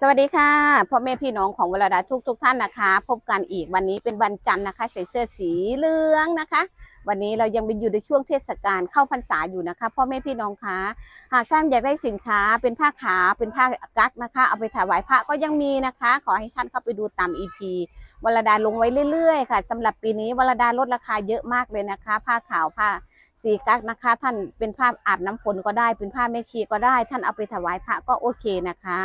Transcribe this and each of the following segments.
สวัสดีค่ะพ่อแม่พี่น้องของวลาดาทุกทุกท่านนะคะ พบกันอีกวันนี้เป็นวันจันทร์นะคะใส่เสื้อสีเหลืองนะคะ วันนี้เรายังเป็นอยู่ในช่วงเทศกาลเข้าพรรษาอยู่นะคะพ่อแม่พี่น้องคะหากท่านอยากได้สินค้าเป็นผ้าขาวเป็นผ้ากั๊กนะคะ เอาไปถวายพระก็ยังมีนะคะ ขอให้ท่านเข้าไปดูตาม EP วลาดาลงไว้เรื่อยๆ ค่ะสำหรับปีนี้วลาดาลดราคาเยอะมากเลยนะคะ ผ้าขาวผ้าสีกั๊กนะคะ ท่านเป็นผ้าอาบน้ำฝนก็ได้ เป็นผ้าแม่ชีก็ได้ ท่านเอาไปถวายพระก็โอเคนะคะ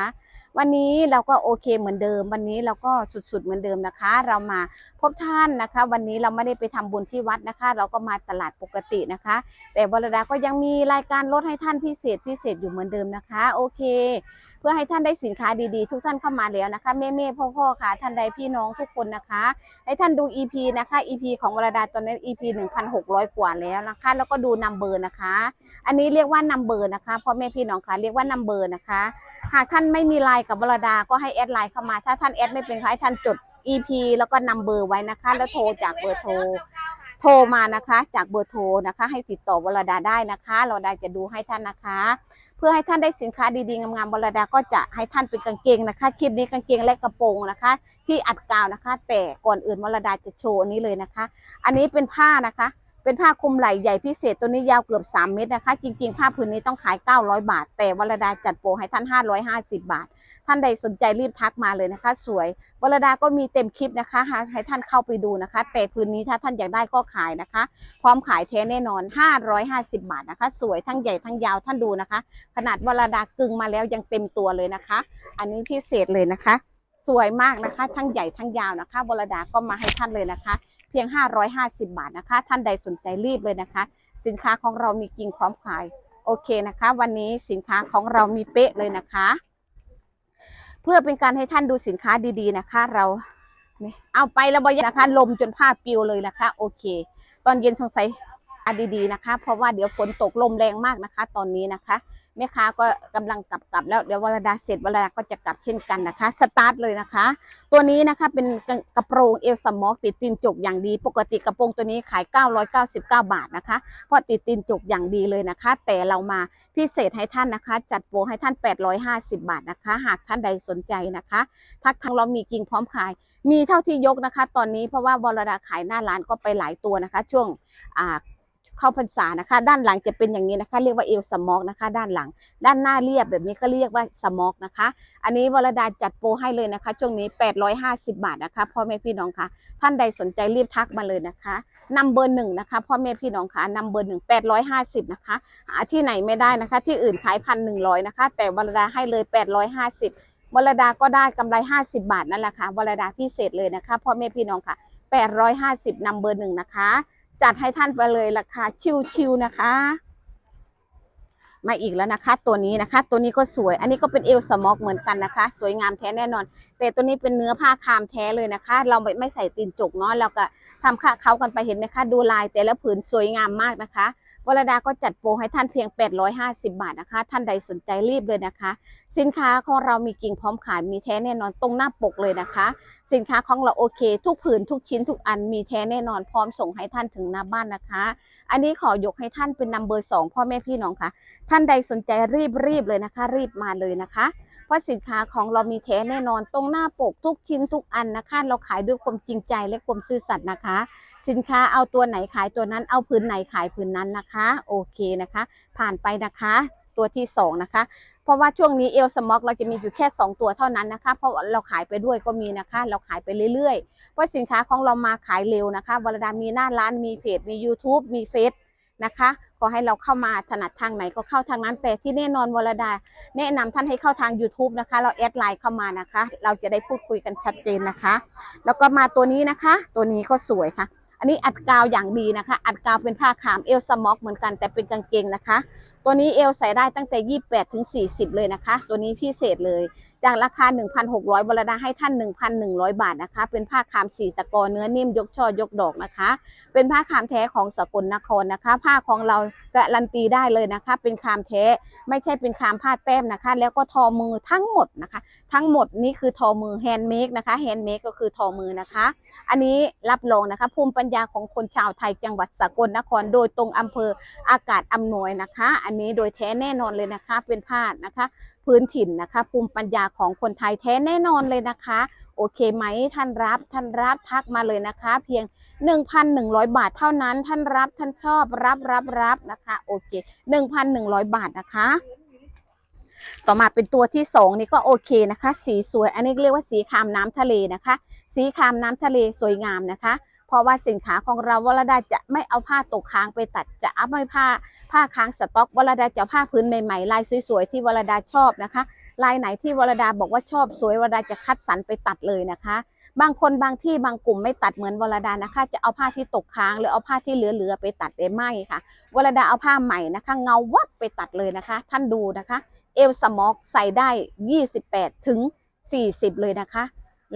วันนี้เราก็โอเคเหมือนเดิม วันนี้เราก็สุดๆเหมือนเดิมนะคะ เรามาพบท่านนะคะ วันนี้เราไม่ได้ไปทำบุญที่วัดนะคะ เราก็มาตลาดปกตินะคะ แต่บรดาก็ยังมีรายการลดให้ท่านพิเศษพิเศษอยู่เหมือนเดิมนะคะ โอเค เพื่อให้ท่านได้สินค้าดีๆ ทุกท่านเข้ามาแล้วนะคะแม่ๆพ่อๆค่ะท่านใดพี่น้องทุกคนนะคะ ให้ท่านดู EP นะคะ EP ของวรดาตอนนี้ EP 1,600 กว่าแล้วนะคะ แล้วก็ดูนัมเบอร์นะคะ อันนี้เรียกว่านัมเบอร์นะคะพ่อแม่พี่น้องค่ะเรียกว่านัมเบอร์นะคะ หากท่านไม่มีไลน์กับวรดาก็ให้แอดไลน์เข้ามา ถ้าท่านแอดไม่เป็นก็ให้ท่านจด EP แล้วก็นัมเบอร์ไว้นะคะ แล้วโทรจากเบอร์โทร โทรมานะคะ จากเบอร์โทรนะคะ ให้ติดต่อวรดาได้นะคะวรดาจะดูให้ท่านนะคะ เพื่อให้ท่านได้สินค้าดีๆงามๆวรดาก็จะให้ท่านเป็นกางเกงนะคะคลิปนี้กางเกงและกระโปรงนะคะ ที่อัดกาวนะคะ แต่ก่อนอื่นวรดาจะโชว์อันนี้เลยนะคะ อันนี้เป็นผ้านะคะ เป็นผ้าคลุมไหล่ใหญ่พิเศษตัวนี้ยาวเกือบ 3 เมตรนะคะ จริง ๆ ผ้าผืนนี้ต้องขาย 900 บาท แต่วรดาจัดโปรให้ท่าน 550 บาท ท่านใดสนใจรีบทักมาเลยนะคะ สวยวรดาก็มีเต็มคลิปนะคะให้ให้ท่านเข้าไปดูนะคะ แต่พื้นนี้ถ้าท่านอยากได้ก็ขายนะคะ พร้อมขายแท้แน่นอน 550 บาทนะคะ สวยทั้งใหญ่ทั้งยาวท่านดูนะคะ ขนาดวรดากึ่งมาแล้วยังเต็มตัวเลยนะคะ อันนี้พิเศษเลยนะคะ สวยมากนะคะ ทั้งใหญ่ทั้งยาวนะคะวรดาก็มาให้ท่านเลยนะคะ เพียง 550 บาทนะคะ ท่านใดสนใจรีบเลยนะคะ สินค้าของเรามีกิ่งพร้อมขายโอเคนะคะ วันนี้สินค้าของเรามีเป๊ะเลยนะคะ เพื่อเป็นการให้ท่านดูสินค้าดีๆนะคะ เรานี่เอาไปแล้วบอยนะคะ ลมจนผ้าปิวเลยนะคะ โอเค ตอนเย็นสงสัยอาดีๆนะคะ เพราะว่าเดี๋ยวฝนตกลมแรงมากนะคะ ตอนนี้นะคะ แม่ค้าก็กำลังกลับกลับแล้วเดี๋ยววรดาเสร็จวรดาก็จะกลับเช่นกันนะคะ สตาร์ทเลยนะคะ ตัวนี้นะคะเป็นกระโปรงเอลสมอกติดตีนจกอย่างดี ปกติกระโปรงตัวนี้ขาย 999 บาทนะคะ เพราะติดตีนจกอย่างดีเลยนะคะ แต่เรามาพิเศษให้ท่านนะคะ จัดโปรให้ท่าน 850 บาทนะคะ หากท่านใดสนใจนะคะ ทักทางเรามีกิ่งพร้อมขาย มีเท่าที่ยกนะคะ ตอนนี้เพราะว่าบรดาขายหน้าร้านก็ไปหลายตัวนะคะ ช่วงอ่า เข้าพรรษานะคะ ด้านหลังจะเป็นอย่างนี้นะคะ เรียกว่าเอลสมอกนะคะ ด้านหลัง ด้านหน้าเรียบแบบนี้ก็เรียกว่าสมอกนะคะ อันนี้วรดาจัดโปรให้เลยนะคะ ช่วงนี้ 850 บาทนะคะพ่อแม่พี่น้องคะท่านใดสนใจรีบทักมาเลยนะคะนำเบอร์หนึ่งนะคะพ่อแม่พี่น้องคะนำเบอร์หนึ่ง850นะคะหาที่ไหนไม่ได้นะคะ ที่อื่นขายพันหนึ่งร้อยนะคะ แต่วรดาให้เลย850วรดาก็ได้กำไร50บาทนั่นแหละค่ะวรดาพิเศษเลยนะคะพ่อแม่พี่น้องค่ะ850นำเบอร์หนึ่งนะคะ จัดให้ท่านไปเลยราคาชิวๆนะคะ มาอีกแล้วนะคะ ตัวนี้นะคะ ตัวนี้ก็สวย อันนี้ก็เป็นเอลสมอกเหมือนกันนะคะ สวยงามแท้แน่นอน แต่ตัวนี้เป็นเนื้อผ้าคามแท้เลยนะคะ เราไม่ไม่ใส่ตีนจกเนาะเราก็ทำค่าเขากันไปเห็นไหมคะ ดูลายแต่ละผืนสวยงามมากนะคะ วรดาก็จัดโปรให้ท่านเพียง 850 บาทนะคะ ท่านใดสนใจรีบเลยนะคะ สินค้าของเรามีกิ่งพร้อมขายมีแท้แน่นอนตรงหน้าปกเลยนะคะ สินค้าของเราโอเค ทุกผืนทุกชิ้นทุกอันมีแท้แน่นอนพร้อมส่งให้ท่านถึงหน้าบ้านนะคะ อันนี้ขอยกให้ท่านเป็นนัมเบอร์สองพ่อแม่พี่น้องค่ะ ท่านใดสนใจรีบรีบเลยนะคะ รีบมาเลยนะคะ เพราะสินค้าของเรามีแท้แน่นอนตรงหน้าปกทุกชิ้นทุกอันนะคะ เราขายด้วยความจริงใจและความซื่อสัตย์นะคะ สินค้าเอาตัวไหนขายตัวนั้นเอาพื้นไหนขายพื้นนั้นนะคะ โอเคนะคะ ผ่านไปนะคะตัวที่สองนะคะ เพราะว่าช่วงนี้เอลสมอกเราจะมีอยู่แค่ 2 ตัวเท่านั้นนะคะ เพราะเราขายไปด้วยก็มีนะคะ เราขายไปเรื่อยๆ เพราะสินค้าของเรามาขายเร็วนะคะวรดามีหน้าร้านมีเพจมี YouTube มีเฟซ นะคะ ขอให้เราเข้ามาถนัดทางไหนก็เข้าทางนั้น แต่ที่แน่นอนวรดา แนะนำท่านให้เข้าทาง YouTube นะคะ เราแอดไลน์เข้ามานะคะ เราจะได้พูดคุยกันชัดเจนนะคะ แล้วก็มาตัวนี้นะคะ ตัวนี้ก็สวยค่ะ อันนี้อัดกาวอย่างดีนะคะ อัดกาวเป็นผ้าขามเอลสมอกเหมือนกันแต่เป็นกางเกงนะคะ ตัวนี้เอลใส่ได้ตั้งแต่ 28ถึง40 เลยนะคะ ตัวนี้พิเศษเลยจากราคา 1,600บรดาให้ท่าน 1,100 บาทนะคะ เป็นผ้าคามสีตะกอเนื้อนิ่มยกช่อยกดอกนะคะ เป็นผ้าคามแท้ของสกลนครนะคะ ผ้าของเราการันตีได้เลยนะคะ เป็นคามแท้ไม่ใช่เป็นคามผ้าแต้มนะคะ แล้วก็ทอมือทั้งหมดนะคะ ทั้งหมดนี่คือทอมือแฮนด์เมดนะคะแฮนด์เมดก็คือทอมือนะคะ อันนี้รับรองนะคะ ภูมิปัญญาของคนชาวไทยจังหวัดสกลนคร โดยตรงอำเภออากาศอำนวยนะคะ อันนี้โดยแท้แน่นอนเลยนะคะ เป็นผ้านะคะพื้นถิ่นนะคะภูมิปัญญาของคนไทยแท้แน่นอนเลยนะคะ โอเคไหมท่านรับท่านรับทักมาเลยนะคะ เพียง 1,100 บาทเท่านั้น ท่านรับท่านชอบรับรับรับนะคะโอเค 1,100 บาทนะคะต่อมาเป็นตัวที่สองนี่ก็โอเคนะคะ สีสวย อันนี้เรียกว่าสีคามน้ำทะเลนะคะ สีคามน้ำทะเลสวยงามนะคะ เพราะว่าสินค้าของเราวรดาจะไม่เอาผ้าตกค้างไปตัดจะเอาไม่ผ้าผ้าค้างสต็อกวรดาจะผ้าพื้นใหม่ๆลายสวยๆที่วรดาชอบนะคะ ลายไหนที่วรดาบอกว่าชอบสวยวรดาจะคัดสรรไปตัดเลยนะคะ บางคนบางที่บางกลุ่มไม่ตัดเหมือนวรดานะคะ จะเอาผ้าที่ตกค้างหรือเอาผ้าที่เหลือๆไปตัดได้ไม่ค่ะ วรดาเอาผ้าใหม่นะคะ เงาวับไปตัดเลยนะคะ ท่านดูนะคะ เอวสมอกใส่ได้ 28ถึง40 เลยนะคะ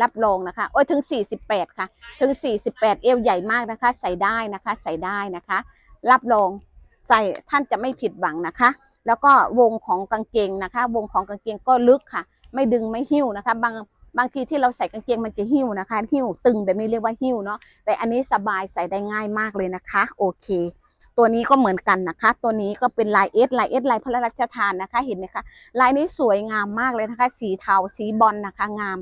รับรองนะคะโอ้ยถึง 48 ค่ะ ถึง 48 เอวใหญ่มากนะคะ ใส่ได้นะคะ ใส่ได้นะคะ รับรองใส่ท่านจะไม่ผิดหวังนะคะ แล้วก็วงของกางเกงนะคะ วงของกางเกงก็ลึกค่ะ ไม่ดึงไม่หิ้วนะคะ บางบางทีที่เราใส่กางเกงมันจะหิ้วนะคะ หิ้วตึงแบบนี้เรียกว่าหิ้วเนาะแต่อันนี้สบายใส่ได้ง่ายมากเลยนะคะ โอเค ตัวนี้ก็เหมือนกันนะคะ ตัวนี้ก็เป็นลายเอสลายเอสลายพระราชทานนะคะ เห็นไหมคะลายนี้สวยงามมากเลยนะคะ สีเทาสีบอลนะคะ งาม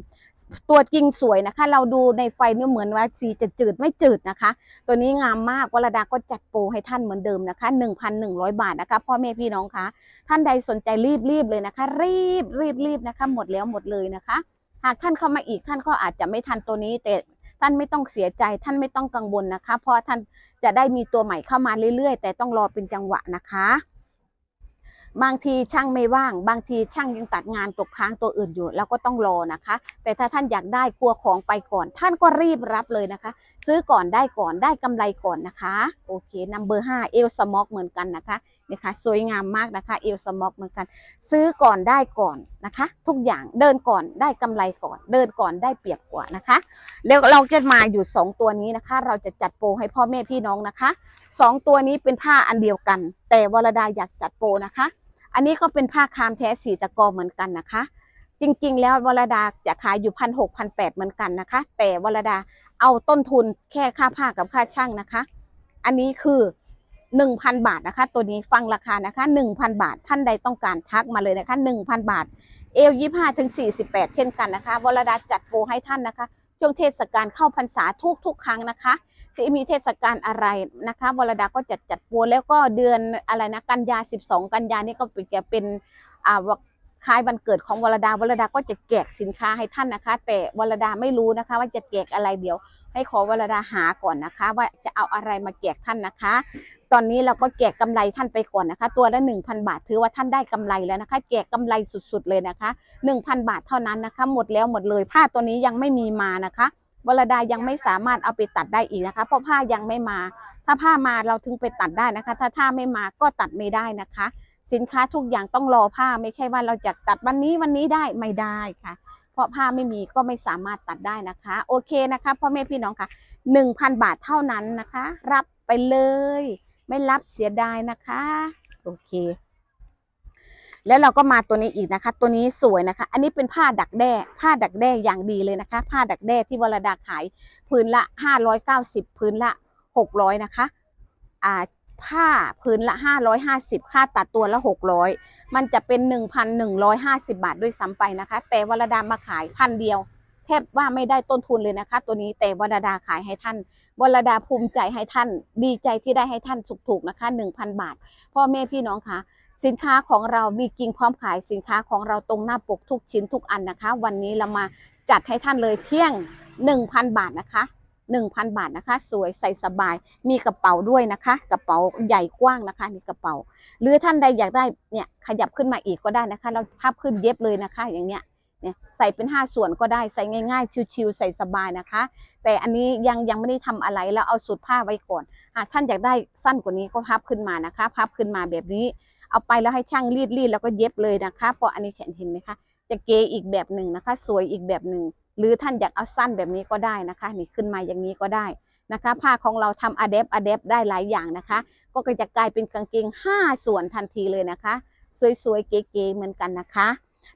ตัวจริงสวยนะคะ เราดูในไฟนี่เหมือนว่าสีจะจืดไม่จืดนะคะ ตัวนี้งามมากวรดาก็จัดโปรให้ท่านเหมือนเดิมนะคะ 1,100 บาทนะคะพ่อแม่พี่น้องคะท่านใดสนใจรีบรีบเลยนะคะ รีบรีบรีบนะคะ หมดแล้วหมดเลยนะคะหากท่านเข้ามาอีกท่านก็อาจจะไม่ทันตัวนี้แต่ ท่านไม่ต้องเสียใจ ท่านไม่ต้องกังวลนะคะ เพราะท่านจะได้มีตัวใหม่เข้ามาเรื่อยๆ แต่ต้องรอเป็นจังหวะนะคะ บางทีช่างไม่ว่าง บางทีช่างยังตัดงานตกค้างตัวอื่นอยู่เราก็ต้องรอนะคะ แต่ถ้าท่านอยากได้กลัวของไปก่อน ท่านก็รีบรับเลยนะคะ ซื้อก่อนได้ก่อนได้กำไรก่อนนะคะ โอเคนัมเบอร์ห้าเอลสมอกเหมือนกันนะคะนี่ค่ะสวยงามมากนะคะเอลสมอกเหมือนกัน ซื้อก่อนได้ก่อนนะคะ ทุกอย่างเดินก่อนได้กำไรก่อน เดินก่อนได้เปรียบกว่านะคะ แล้วเราจะมาอยู่ 2 ตัวนี้นะคะ เราจะจัดโปรให้พ่อแม่พี่น้องนะคะ 2 ตัวนี้เป็นผ้าอันเดียวกัน แต่วรดาอยากจัดโปรนะคะ อันนี้ก็เป็นผ้าคามแท้สีตะกอเหมือนกันนะคะจริงๆ แล้ววรดาจะขายอยู่พันหกพันแปดเหมือนกันนะคะ แต่วรดา เอาต้นทุนแค่ค่าผ้ากับค่าช่างนะคะ อันนี้คือ 1,000 บาทนะคะ ตัวนี้ฟังราคานะคะ 1,000 บาทท่านใดต้องการทักมาเลยนะคะ 1,000 บาท เอลยี่ห้าถึงสี่สิบแปดเช่นกันนะคะวรดาจัดโปรให้ท่านนะคะช่วงเทศกาลเข้าพรรษาทุกทุกครั้งนะคะที่มีเทศกาลอะไรนะคะวรดาก็จัดจัดโปรแล้วก็เดือนอะไรนะกันยา 12 กันยานี่ก็เป็นจะเป็นอ่า คล้ายวันเกิดของวรดาวรดาก็จะแจกสินค้าให้ท่านนะคะ แต่วรดาไม่รู้นะคะ ว่าจะแจกอะไรเดี๋ยว ให้ขอวรดาหาก่อนนะคะ ว่าจะเอาอะไรมาแจกท่านนะคะ ตอนนี้เราก็แจกกำไรท่านไปก่อนนะคะ ตัวละ 1,000 บาทถือว่าท่านได้กำไรแล้วนะคะแจกกำไรสุดๆเลยนะคะ 1,000 บาทเท่านั้นนะคะ หมดแล้วหมดเลยผ้าตัวนี้ยังไม่มีมานะคะวรดายังไม่สามารถเอาไปตัดได้อีกนะคะ เพราะผ้ายังไม่มา ถ้าผ้ามาเราถึงไปตัดได้นะคะ ถ้าผ้าไม่มาก็ตัดไม่ได้นะคะ สินค้าทุกอย่างต้องรอผ้าไม่ใช่ว่าเราจะตัดวันนี้วันนี้ได้ไม่ได้ค่ะ เพราะผ้าไม่มีก็ไม่สามารถตัดได้นะคะ โอเคนะคะพ่อแม่พี่น้องค่ะ 1,000 บาทเท่านั้นนะคะ รับไปเลย ไม่รับเสียดายนะคะ โอเค แล้วเราก็มาตัวนี้อีกนะคะ ตัวนี้สวยนะคะ อันนี้เป็นผ้าดักแด้ ผ้าดักแด้อย่างดีเลยนะคะ ผ้าดักแด้ที่วรดาขาย พื้นละ 590 พื้นละ 600 นะคะ อ่า ผ้าพื้นละ 550 ค่าตัดตัวละ 600 มันจะเป็น 1,150 บาทด้วยซ้ำไปนะคะ แต่วรดามาขายพันเดียว แทบว่าไม่ได้ต้นทุนเลยนะคะ ตัวนี้แต่วรดาขายให้ท่านวรดาภูมิใจให้ท่าน ดีใจที่ได้ให้ท่านถูกๆนะคะ 1,000 บาท พ่อแม่พี่น้องคะสินค้าของเรามีกิ่งพร้อมขายสินค้าของเราตรงหน้าปกทุกชิ้นทุกอันนะคะ วันนี้เรามาจัดให้ท่านเลยเพียง 1,000 บาทนะคะ 1,000 บาทนะคะ สวยใส่สบาย มีกระเป๋าด้วยนะคะ กระเป๋าใหญ่กว้างนะคะนี่กระเป๋า หรือท่านใดอยากได้เนี่ยขยับขึ้นมาอีกก็ได้นะคะ เราพับขึ้นเย็บเลยนะคะ อย่างเนี้ยเนี่ยใส่เป็น 5 ส่วนก็ได้ใส่ง่าย ๆ ชิวๆใส่สบายนะคะ แต่อันนี้ยังยังไม่ได้ทำอะไรแล้วเอาสุดผ้าไว้ก่อนหากท่านอยากได้สั้นกว่านี้ก็พับขึ้นมานะคะพับขึ้นมาแบบนี้ เอาไปแล้วให้ช่างรีดรีดแล้วก็เย็บเลยนะคะเพราะอันนี้เห็นไหมคะจะเก๋อีกแบบหนึ่งนะคะ สวยอีกแบบหนึ่ง หรือท่านอยากเอาสั้นแบบนี้ก็ได้นะคะ นี่ขึ้นมาอย่างนี้ก็ได้นะคะ ผ้าของเราทำอะเดฟอะเดฟได้หลายอย่างนะคะ ก็จะกลายเป็นกางเกง 5 ส่วนทันทีเลยนะคะ สวยๆเก๋ๆเหมือนกันนะคะ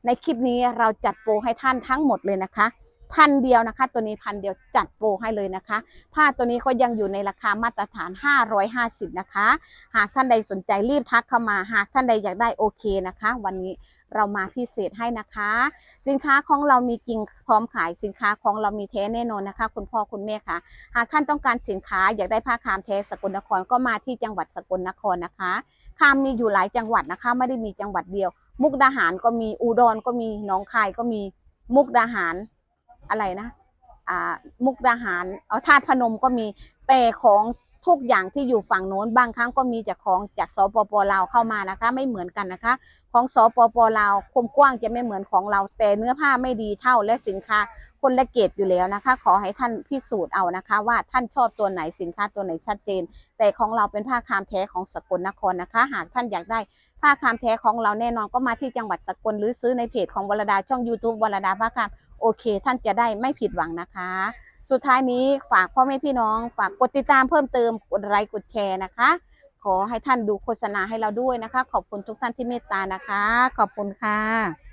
ในคลิปนี้เราจัดโปรให้ท่านทั้งหมดเลยนะคะพันเดียวนะคะ ตัวนี้พันเดียวจัดโปรให้เลยนะคะ ผ้าตัวนี้ก็ยังอยู่ในราคามาตรฐาน 550 นะคะ หากท่านใดสนใจรีบทักเข้ามา หากท่านใดอยากได้โอเคนะคะ วันนี้ เรามาพิเศษให้นะคะ สินค้าของเรามีจริงพร้อมขายสินค้าของเรามีแท้แน่นอนนะคะ คุณพ่อคุณแม่ค่ะ หากท่านต้องการสินค้าอยากได้ผ้าคามแท้สกลนครก็มาที่จังหวัดสกลนครนะคะ คามมีอยู่หลายจังหวัดนะคะ ไม่ได้มีจังหวัดเดียว มุกดาหารก็มีอุดรก็มีหนองคายก็มีมุกดาหารอะไรนะอ่ามุกดาหารเอาธาตุพนมก็มีแต่ของ ทุกอย่างที่อยู่ฝั่งโน้นบางครั้งก็มีจากของจากสปปลาวเข้ามานะคะ ไม่เหมือนกันนะคะ ของสปปลาวความกว้างจะไม่เหมือนของเราแต่เนื้อผ้าไม่ดีเท่าและสินค้าคนละเกตอยู่แล้วนะคะ ขอให้ท่านพิสูจน์เอานะคะ ว่าท่านชอบตัวไหนสินค้าตัวไหนชัดเจน แต่ของเราเป็นผ้าคามแท้ของสกลนครนะคะ หากท่านอยากได้ผ้าคามแท้ของเราแน่นอนก็มาที่จังหวัดสกลหรือซื้อในเพจของวรดาช่อง YouTube วรดาผ้าคามโอเค ท่านจะได้ไม่ผิดหวังนะคะ สุดท้ายนี้ฝากพ่อแม่พี่น้อง ฝากกดติดตามเพิ่มเติมกดไลค์กดแชร์นะคะ ขอให้ท่านดูโฆษณาให้เราด้วยนะคะ ขอบคุณทุกท่านที่เมตตานะคะ ขอบคุณค่ะ